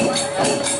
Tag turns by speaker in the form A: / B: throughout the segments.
A: Thank
B: you.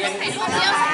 B: Rất.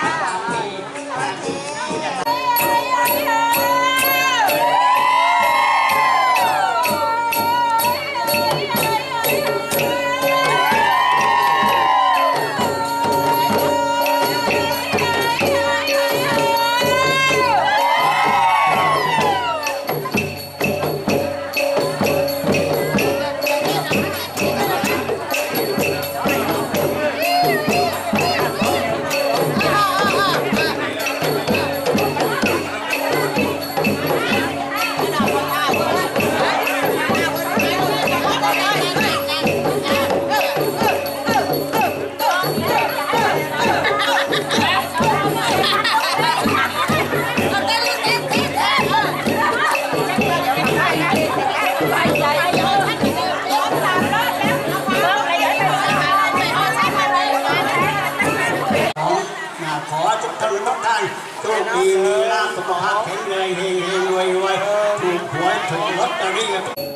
B: ขอทุท่านทุกท่านโชคดีมีลาภสุขภาพแข็งแรงเฮงเฮงรวยรวยถูกหวยถูกลอตเตอรี่